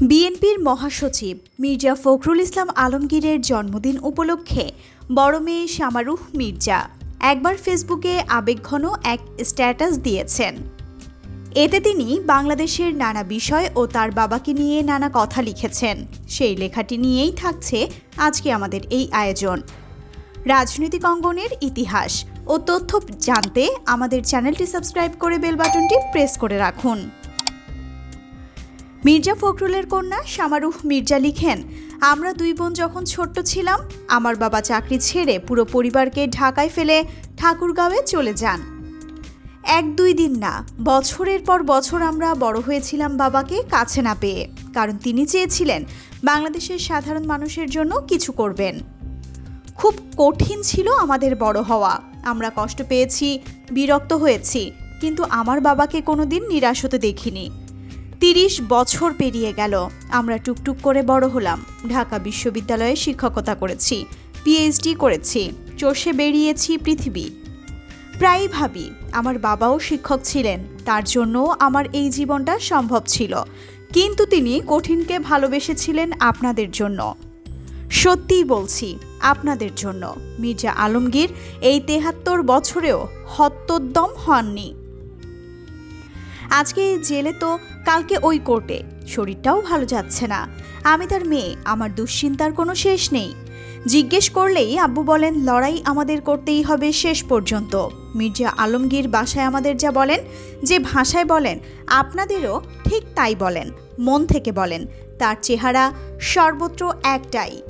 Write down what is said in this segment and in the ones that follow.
বিএনপির মহাসচিব মির্জা ফখরুল ইসলাম আলমগীরের জন্মদিন উপলক্ষে বড় মেয়ে শামারুহ মির্জা একবার ফেসবুকে আবেগঘন এক স্ট্যাটাস দিয়েছেন। এতে তিনি বাংলাদেশের নানা বিষয় ও তার বাবাকে নিয়ে নানা কথা লিখেছেন। সেই লেখাটি নিয়েই থাকছে আজকে আমাদের এই আয়োজন। রাজনৈতিক অঙ্গনের ইতিহাস ও তথ্য জানতে আমাদের চ্যানেলটি সাবস্ক্রাইব করে বেল বাটনটি প্রেস করে রাখুন। মির্জা ফখরুলের কন্যা শামারুহ মির্জা লিখেন, আমরা দুই বোন যখন ছোট্ট ছিলাম, আমার বাবা চাকরি ছেড়ে পুরো পরিবারকে ঢাকায় ফেলে ঠাকুরগাঁওয়ে চলে যান। এক দুই দিন না, বছরের পর বছর আমরা বড় হয়েছিলাম বাবাকে কাছে না পেয়ে, কারণ তিনি চেয়েছিলেন বাংলাদেশের সাধারণ মানুষের জন্য কিছু করবেন। খুব কঠিন ছিল আমাদের বড় হওয়া। আমরা কষ্ট পেয়েছি, বিরক্ত হয়েছি, কিন্তু আমার বাবাকে কোনোদিন নিরাশ হতে দেখিনি। তিরিশ বছর পেরিয়ে গেল। আমরা টুকটুক করে বড় হলাম। ঢাকা বিশ্ববিদ্যালয়ে শিক্ষকতা করেছি পিএইচডি করেছি, চষে বেরিয়েছি পৃথিবী। প্রায়ই ভাবি, আমার বাবাও শিক্ষক ছিলেন, তার জন্য আমার এই জীবনটা সম্ভব ছিল। কিন্তু তিনি কঠিনকে ভালোবেসেছিলেন আপনাদের জন্য। সত্যিই বলছি, আপনাদের জন্য। মির্জা আলমগীর এই তেহাত্তর বছরেও হত্যোদ্যম হননি। আজকে জেলে তো কালকে ওই কোর্টে। শরীরটাও ভালো যাচ্ছে না। আমি তার মেয়ে, আমার দুশ্চিন্তার কোনো শেষ নেই। জিজ্ঞেস করলেই আব্বু বলেন, লড়াই আমাদের করতেই হবে শেষ পর্যন্ত। মির্জা আলমগীর বাসায় আমাদের যা বলেন, যে ভাষায় বলেন, আপনাদেরও ঠিক তাই বলেন, মন থেকে বলেন। তার চেহারা সর্বত্র একটাই।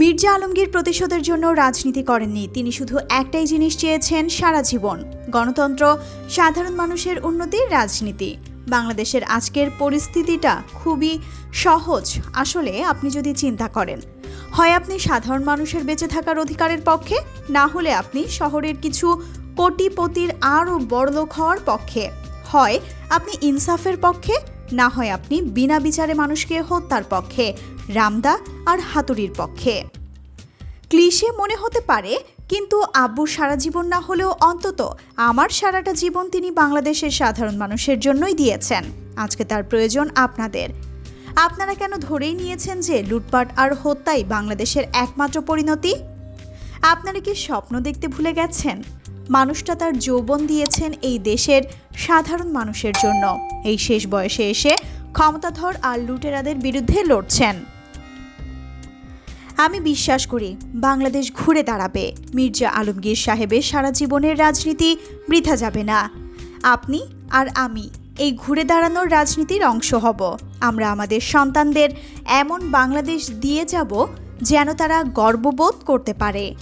মির্জা আলমগীর প্রতিশোধের জন্য রাজনীতি করেননি। তিনি শুধু একটাই জিনিস চেয়েছেন, সারা জীবন। গণতন্ত্র, সাধারণ মানুষের উন্নতির রাজনীতি। বাংলাদেশের আজকের পরিস্থিতিটা খুবই সহজ। আসলে আপনি যদি চিন্তা করেন, হয় আপনি সাধারণ মানুষের বেঁচে থাকার অধিকারের পক্ষে, না হলে আপনি শহরের কিছু কোটিপতির আরও বড়লোক হওয়ার পক্ষে। হয় আপনি ইনসাফের পক্ষে না হয় আপনি বিনা বিচারে মানুষকে হত্যার পক্ষে, রামদা আর হাতুড়ির পক্ষে। ক্লিশে মনে হতে পারে, কিন্তু আব্বুর সারা জীবন না হলেও অন্তত আমার সারাটা জীবন তিনি বাংলাদেশের সাধারণ মানুষের জন্যই দিয়েছেন। আজকে তার প্রয়োজন আপনাদের। আপনারা কেন ধরেই নিয়েছেন যে লুটপাট আর হত্যাই বাংলাদেশের একমাত্র পরিণতি? আপনারা কি স্বপ্ন দেখতে ভুলে গেছেন? মানুষটা তার যৌবন দিয়েছেন এই দেশের সাধারণ মানুষের জন্য। এই শেষ বয়সে এসে ক্ষমতাধর আর লুটেরাদের বিরুদ্ধে লড়ছেন। আমি বিশ্বাস করি, বাংলাদেশ ঘুরে দাঁড়াবে। মির্জা আলমগীর সাহেবের সারা জীবনের রাজনীতি বৃথা যাবে না। আপনি আর আমি এই ঘুরে দাঁড়ানোর রাজনীতির অংশ হব। আমরা আমাদের সন্তানদের এমন বাংলাদেশ দিয়ে যাব যেন তারা গর্ববোধ করতে পারে।